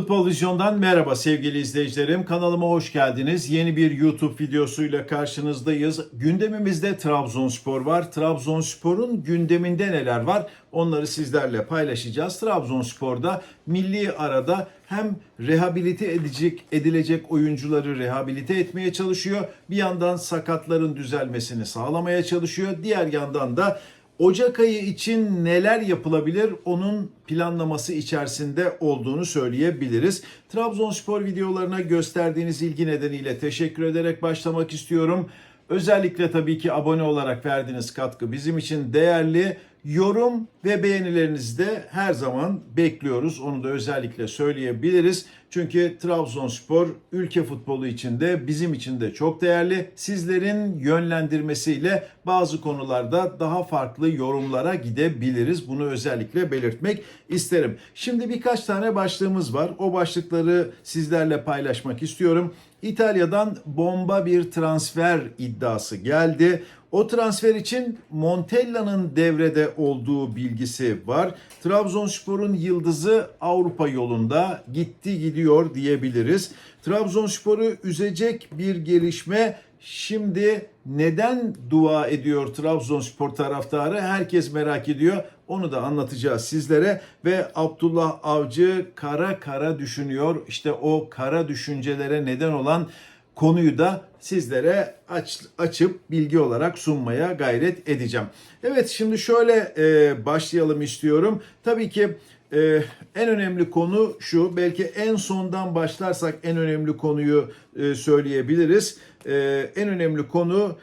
Futbol Vizyon'dan merhaba sevgili izleyicilerim. Kanalıma hoş geldiniz. Yeni bir YouTube videosuyla karşınızdayız. Gündemimizde Trabzonspor var. Trabzonspor'un gündeminde neler var? Onları sizlerle paylaşacağız. Trabzonspor'da milli arada hem rehabilite edecek edilecek oyuncuları rehabilite etmeye çalışıyor. Bir yandan sakatların düzelmesini sağlamaya çalışıyor. Diğer yandan da Ocak ayı için neler yapılabilir onun planlaması içerisinde olduğunu söyleyebiliriz. Trabzonspor videolarına gösterdiğiniz ilgi nedeniyle teşekkür ederek başlamak istiyorum. Özellikle tabii ki abone olarak verdiğiniz katkı bizim için değerli. Yorum ve beğenilerinizi de her zaman bekliyoruz. Onu da özellikle söyleyebiliriz. Çünkü Trabzonspor ülke futbolu için de bizim için de çok değerli. Sizlerin yönlendirmesiyle bazı konularda daha farklı yorumlara gidebiliriz. Bunu özellikle belirtmek isterim. Şimdi birkaç tane başlığımız var. O başlıkları sizlerle paylaşmak istiyorum. İtalya'dan bomba bir transfer iddiası geldi. O transfer için Montella'nın devrede olduğu bilgisi var. Trabzonspor'un yıldızı Avrupa yolunda gitti gidiyor diyebiliriz. Trabzonspor'u üzecek bir gelişme Şimdi neden dua ediyor Trabzonspor taraftarı? Herkes merak ediyor. Onu da anlatacağız sizlere ve Abdullah Avcı kara kara düşünüyor. İşte o kara düşüncelere neden olan konuyu da sizlere aç, açıp bilgi olarak sunmaya gayret edeceğim. Evet şimdi şöyle e, başlayalım istiyorum. Tabii ki e, en önemli konu şu. Belki en sondan başlarsak en önemli konuyu e, söyleyebiliriz. E, en önemli konu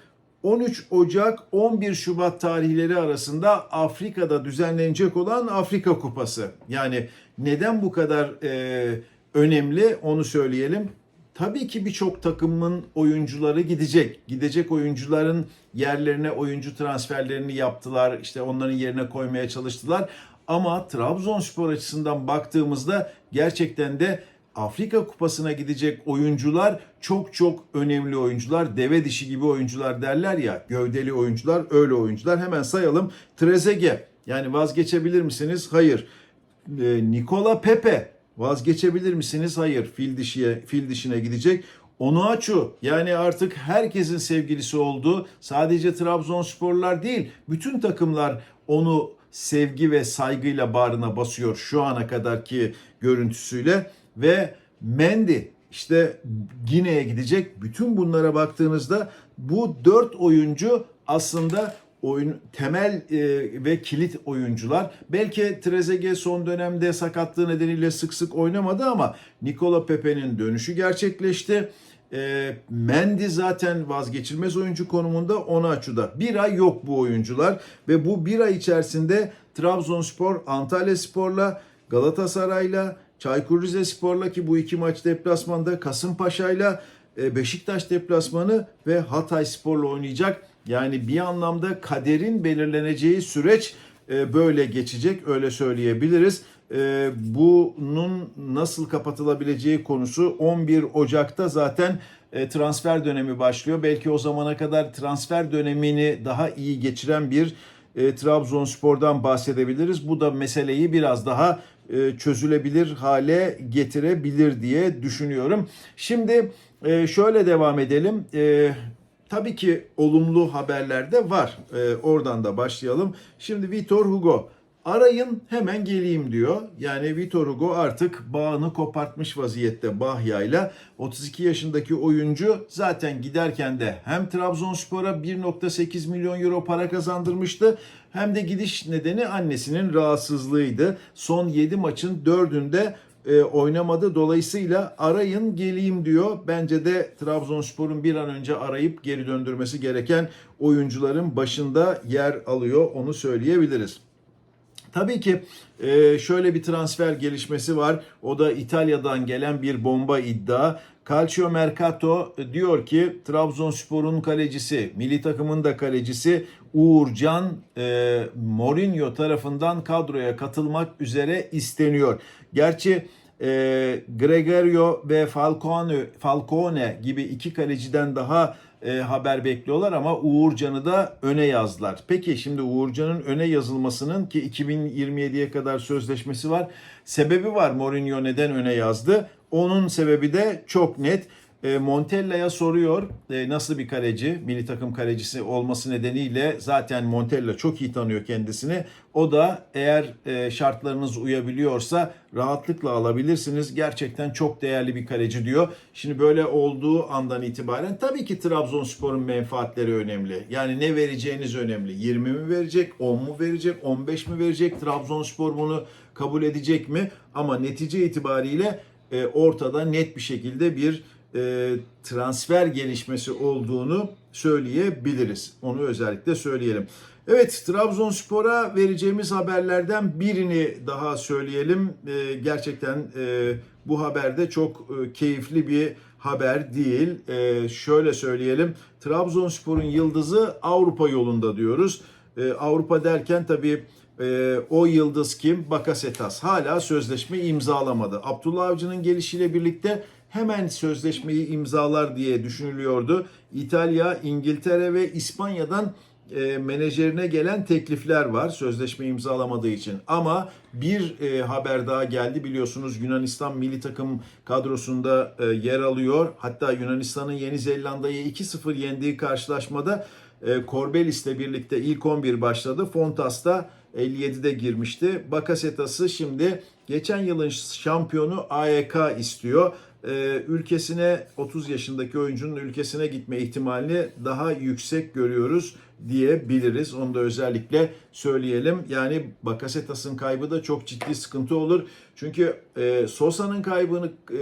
13 Ocak 11 Şubat tarihleri arasında Afrika'da düzenlenecek olan Afrika Kupası. Yani neden bu kadar e, önemli onu söyleyelim. Tabii ki birçok takımın oyuncuları gidecek. Gidecek oyuncuların yerlerine oyuncu transferlerini yaptılar. İşte onların yerine koymaya çalıştılar. Ama Trabzonspor açısından baktığımızda gerçekten de Afrika Kupası'na gidecek oyuncular çok çok önemli oyuncular. Deve dişi gibi oyuncular derler ya. Gövdeli oyuncular, öyle oyuncular. Hemen sayalım. Trezeguet yani vazgeçebilir misiniz? Hayır. Ee, Nikola Pepe vazgeçebilir misiniz? Hayır. Fil dişiye, fil dişine gidecek. Onuachu yani artık herkesin sevgilisi oldu. Sadece Trabzonsporlar değil, bütün takımlar onu sevgi ve saygıyla bağrına basıyor şu ana kadarki görüntüsüyle ve Mendy işte Gine'ye gidecek. Bütün bunlara baktığınızda bu dört oyuncu aslında oyun temel e, ve kilit oyuncular. Belki Trezeguet son dönemde sakatlığı nedeniyle sık sık oynamadı ama Nikola Pepe'nin dönüşü gerçekleşti. E, Mendy zaten vazgeçilmez oyuncu konumunda onu açıda. Bir ay yok bu oyuncular ve bu bir ay içerisinde Trabzonspor, Antalya Spor'la, Galatasaray'la, Çaykur Rizespor'la ki bu iki maç deplasmanda Kasımpaşa'yla e, Beşiktaş deplasmanı ve Hatay Spor'la oynayacak. Yani bir anlamda kaderin belirleneceği süreç böyle geçecek öyle söyleyebiliriz. E, bunun nasıl kapatılabileceği konusu 11 Ocak'ta zaten transfer dönemi başlıyor. Belki o zamana kadar transfer dönemini daha iyi geçiren bir Trabzonspor'dan bahsedebiliriz. Bu da meseleyi biraz daha çözülebilir hale getirebilir diye düşünüyorum. Şimdi şöyle devam edelim. Tabii ki olumlu haberler de var. Oradan da başlayalım. Şimdi Vitor Hugo arayın hemen geleyim diyor. Yani Vitor Hugo artık bağını kopartmış vaziyette Bahya'yla. 32 yaşındaki oyuncu zaten giderken de hem Trabzonspor'a 1.8 milyon euro para kazandırmıştı hem de gidiş nedeni annesinin rahatsızlığıydı. Son 7 maçın 4'ünde e, oynamadı. Dolayısıyla arayın geleyim diyor. Bence de Trabzonspor'un bir an önce arayıp geri döndürmesi gereken oyuncuların başında yer alıyor. Onu söyleyebiliriz. Tabii ki e, şöyle bir transfer gelişmesi var. O da İtalya'dan gelen bir bomba iddia. Calcio Mercato diyor ki Trabzonspor'un kalecisi, milli takımın da kalecisi Uğurcan e, Mourinho tarafından kadroya katılmak üzere isteniyor. Gerçi e, Gregorio ve Falcone, Falcone gibi iki kaleciden daha e, haber bekliyorlar ama Uğurcan'ı da öne yazdılar. Peki şimdi Uğurcan'ın öne yazılmasının ki 2027'ye kadar sözleşmesi var. Sebebi var Mourinho neden öne yazdı? Onun sebebi de çok net. E, Montella'ya soruyor e, nasıl bir kaleci, milli takım kalecisi olması nedeniyle zaten Montella çok iyi tanıyor kendisini. O da eğer e, şartlarınız uyabiliyorsa rahatlıkla alabilirsiniz. Gerçekten çok değerli bir kaleci diyor. Şimdi böyle olduğu andan itibaren tabii ki Trabzonspor'un menfaatleri önemli. Yani ne vereceğiniz önemli. 20 mi verecek, 10 mu verecek, 15 mi verecek? Trabzonspor bunu kabul edecek mi? Ama netice itibariyle e, ortada net bir şekilde bir e, transfer gelişmesi olduğunu söyleyebiliriz. Onu özellikle söyleyelim. Evet Trabzonspor'a vereceğimiz haberlerden birini daha söyleyelim. E, gerçekten e, bu haberde çok e, keyifli bir haber değil. E, şöyle söyleyelim. Trabzonspor'un yıldızı Avrupa yolunda diyoruz. E, Avrupa derken tabii e, o yıldız kim? Bakasetas. Hala sözleşme imzalamadı. Abdullah Avcı'nın gelişiyle birlikte hemen sözleşmeyi imzalar diye düşünülüyordu. İtalya, İngiltere ve İspanya'dan e, menajerine gelen teklifler var sözleşme imzalamadığı için. Ama bir e, haber daha geldi biliyorsunuz Yunanistan milli takım kadrosunda e, yer alıyor. Hatta Yunanistan'ın Yeni Zelanda'yı 2-0 yendiği karşılaşmada e, Corbelis'le birlikte ilk 11 başladı. Fontas da 57'de girmişti. Bakasetas'ı şimdi geçen yılın şampiyonu AEK istiyor. Ee, ülkesine 30 yaşındaki oyuncunun ülkesine gitme ihtimalini daha yüksek görüyoruz diyebiliriz. Onu da özellikle söyleyelim. Yani Bakasetas'ın kaybı da çok ciddi sıkıntı olur. Çünkü e, Sosa'nın kaybını e,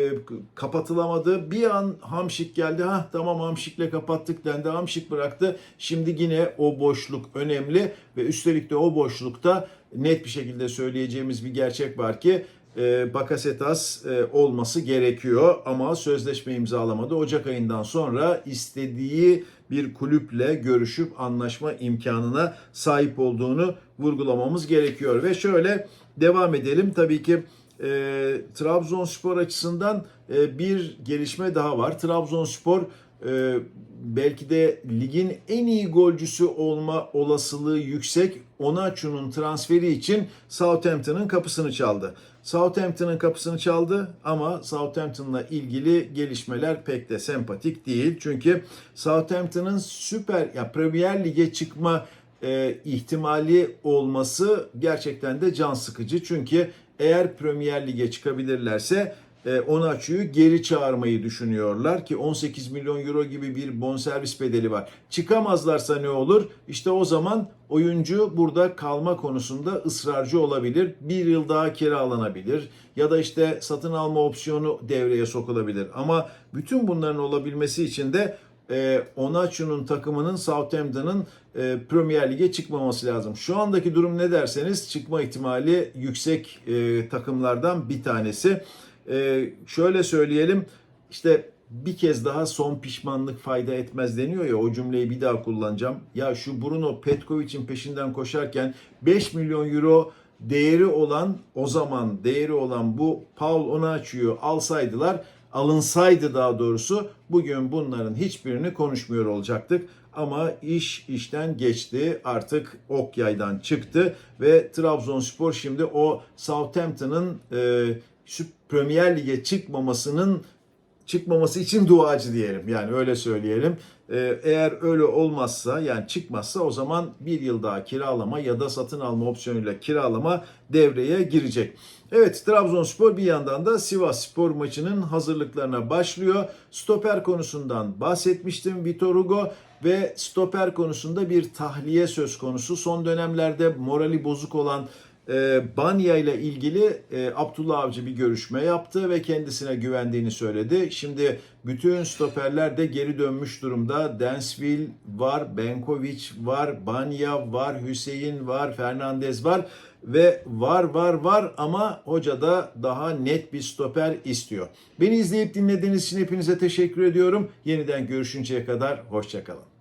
kapatılamadı. Bir an Hamşik geldi. Ha tamam Hamşik'le kapattık dendi. Hamşik bıraktı. Şimdi yine o boşluk önemli ve üstelik de o boşlukta net bir şekilde söyleyeceğimiz bir gerçek var ki e, Bakasetas e, olması gerekiyor ama sözleşme imzalamadı. Ocak ayından sonra istediği bir kulüple görüşüp anlaşma imkanına sahip olduğunu vurgulamamız gerekiyor. Ve şöyle devam edelim. Tabii ki e, Trabzonspor açısından e, bir gelişme daha var. Trabzonspor e, belki de ligin en iyi golcüsü olma olasılığı yüksek. Onaçu'nun transferi için Southampton'ın kapısını çaldı. Southampton'ın kapısını çaldı ama Southampton'la ilgili gelişmeler pek de sempatik değil. Çünkü Southampton'ın süper ya Premier Lig'e çıkma e, ihtimali olması gerçekten de can sıkıcı. Çünkü eğer Premier Lig'e çıkabilirlerse e, Onaçu'yu geri çağırmayı düşünüyorlar ki 18 milyon euro gibi bir bonservis bedeli var. Çıkamazlarsa ne olur? İşte o zaman oyuncu burada kalma konusunda ısrarcı olabilir. Bir yıl daha kiralanabilir ya da işte satın alma opsiyonu devreye sokulabilir. Ama bütün bunların olabilmesi için de e, Onaçu'nun takımının Southampton'ın e, Premier Lig'e çıkmaması lazım. Şu andaki durum ne derseniz çıkma ihtimali yüksek e, takımlardan bir tanesi. E, şöyle söyleyelim işte bir kez daha son pişmanlık fayda etmez deniyor ya o cümleyi bir daha kullanacağım. Ya şu Bruno Petkovic'in peşinden koşarken 5 milyon euro değeri olan o zaman değeri olan bu Paul Onaçu'yu alsaydılar alınsaydı daha doğrusu bugün bunların hiçbirini konuşmuyor olacaktık. Ama iş işten geçti artık ok yaydan çıktı ve Trabzonspor şimdi o Southampton'ın e, Premier Lig'e çıkmamasının çıkmaması için duacı diyelim. Yani öyle söyleyelim. Ee, eğer öyle olmazsa yani çıkmazsa o zaman bir yıl daha kiralama ya da satın alma opsiyonuyla kiralama devreye girecek. Evet Trabzonspor bir yandan da Sivas Spor maçının hazırlıklarına başlıyor. Stoper konusundan bahsetmiştim Vitor Hugo ve stoper konusunda bir tahliye söz konusu. Son dönemlerde morali bozuk olan e, Banya ile ilgili e, Abdullah Avcı bir görüşme yaptı ve kendisine güvendiğini söyledi. Şimdi bütün stoperler de geri dönmüş durumda. Densville var, Benkovic var, Banya var, Hüseyin var, Fernandez var ve var var var ama hoca da daha net bir stoper istiyor. Beni izleyip dinlediğiniz için hepinize teşekkür ediyorum. Yeniden görüşünceye kadar hoşçakalın.